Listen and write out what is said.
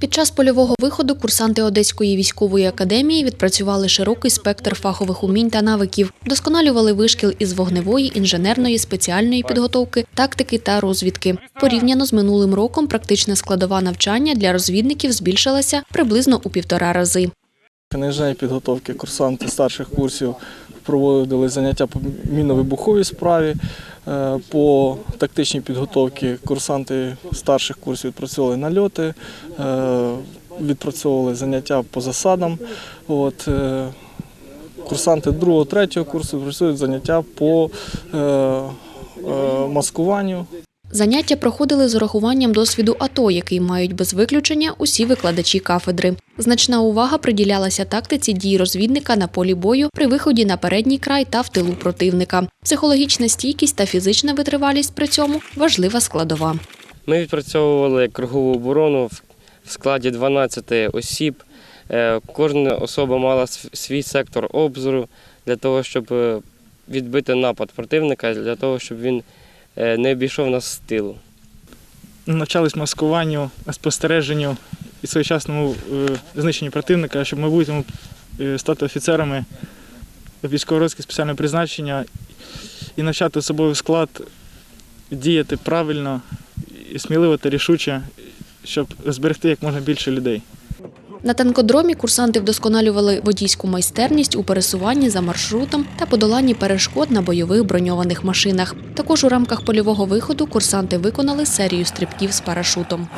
Під час польового виходу курсанти Одеської військової академії відпрацювали широкий спектр фахових умінь та навиків, вдосконалювали вишкіл із вогневої, інженерної, спеціальної підготовки, тактики та розвідки. Порівняно з минулим роком практична складова навчання для розвідників збільшилася приблизно у півтора рази. На підготовки курсанти старших курсів проводили заняття по мінно-вибуховій справі. Е, По тактичній підготовці курсанти старших курсів відпрацьовували нальоти, е, відпрацьовували заняття по засадам. От, е, курсанти другого, третього курсу працюють заняття по маскуванню, Заняття проходили з урахуванням досвіду АТО, який мають без виключення усі викладачі кафедри. Значна увага приділялася тактиці дій розвідника на полі бою при виході на передній край та в тилу противника. Психологічна стійкість та фізична витривалість при цьому важлива складова. Ми відпрацьовували кругову оборону в- складі 12 осіб. Е, Кожна особа мала свій сектор обзору для того, щоб е, відбити напад противника, для того, щоб він не обійшов нас з тилу. навчались маскуванню, спостереженню і своєчасному е, знищенню противника, щоб ми будемо е, стати офіцерами військово-розвідки спеціального призначення і навчати особовий склад діяти правильно, сміливо та рішуче, щоб зберегти як можна більше людей. На танкодромі курсанти вдосконалювали водійську майстерність у пересуванні за маршрутом та подоланні перешкод на бойових броньованих машинах. Також у рамках польового виходу курсанти виконали серію стрибків з парашутом.